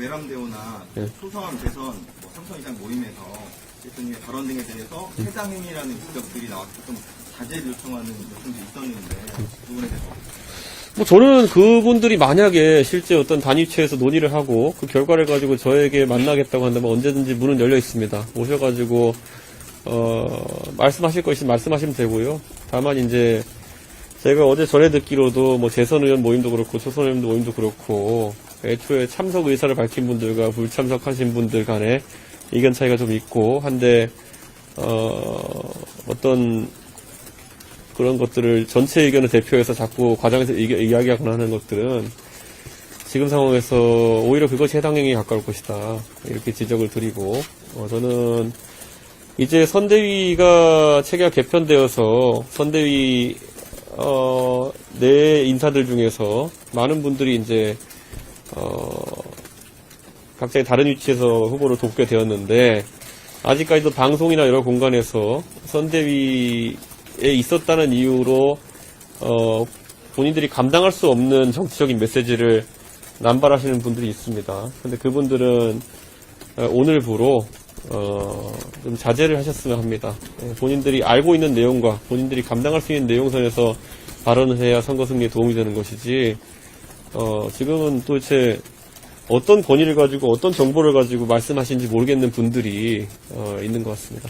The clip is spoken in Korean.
외람되오나 네. 소소한 대선 뭐 삼성 이상 모임에서 대통령의 발언 등에 대해서 해당 행위라는 지적들이 나와서 좀 자제를 요청하는 요청도 있었는데 그 부분에 대해서 뭐 저는 그분들이 만약에 실제 어떤 단위체에서 논의를 하고 그 결과를 가지고 저에게 만나겠다고 한다면 언제든지 문은 열려 있습니다. 오셔가지고 어 말씀하실 것이 말씀하시면 되고요. 다만 이제 제가 어제 전에 듣기로도 뭐 재선 의원 모임도 그렇고 초선 의원 모임도 그렇고 애초에 참석 의사를 밝힌 분들과 불참석하신 분들 간에 의견 차이가 좀 있고 한데 어 어떤 그런 것들을 전체 의견을 대표해서 자꾸 과장해서 이야기하거나 하는 것들은 지금 상황에서 오히려 그것이 해당 행위에 가까울 것이다. 이렇게 지적을 드리고, 어, 저는 이제 선대위가 체계가 개편되어서 선대위, 어, 내 인사들 중에서 많은 분들이 이제, 어, 각자의 다른 위치에서 후보를 돕게 되었는데, 아직까지도 방송이나 여러 공간에서 선대위에 있었다는 이유로 어, 본인들이 감당할 수 없는 정치적인 메시지를 남발하시는 분들이 있습니다. 근데 그분들은 어, 오늘부로 어, 좀 자제를 하셨으면 합니다. 예, 본인들이 알고 있는 내용과 본인들이 감당할 수 있는 내용선에서 발언을 해야 선거 승리에 도움이 되는 것이지 어, 지금은 도대체 어떤 권위를 가지고 어떤 정보를 가지고 말씀하시는지 모르겠는 분들이 어, 있는 것 같습니다.